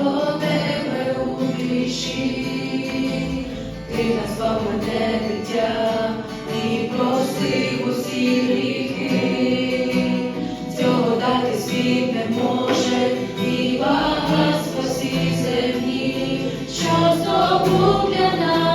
до тебе у віші, ти назвав мене дитя і простив усі гріхи, цього дати світ не може і багатство всі землі, що здобув для нас.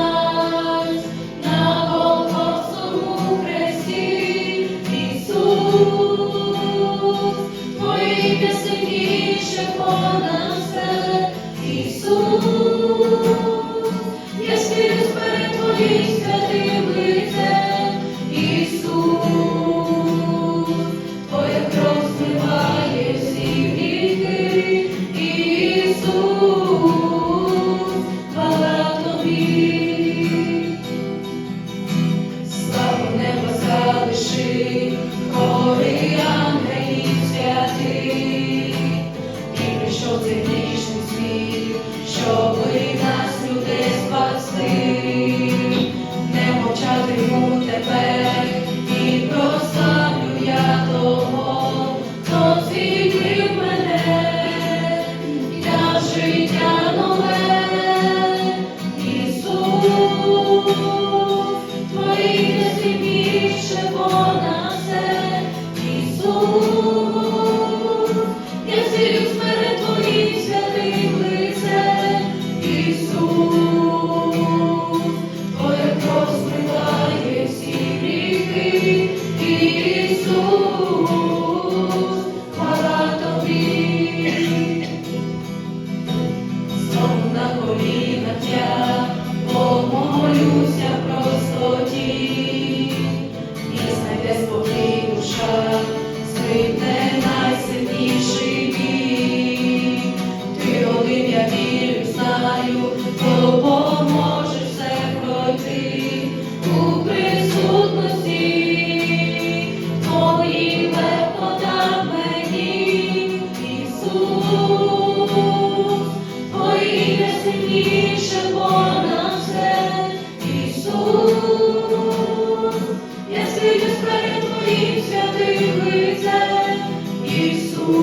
Я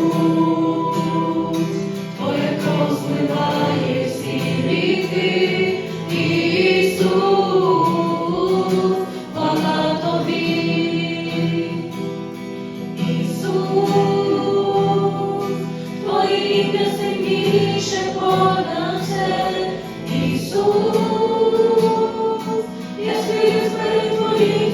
свій перед твоїм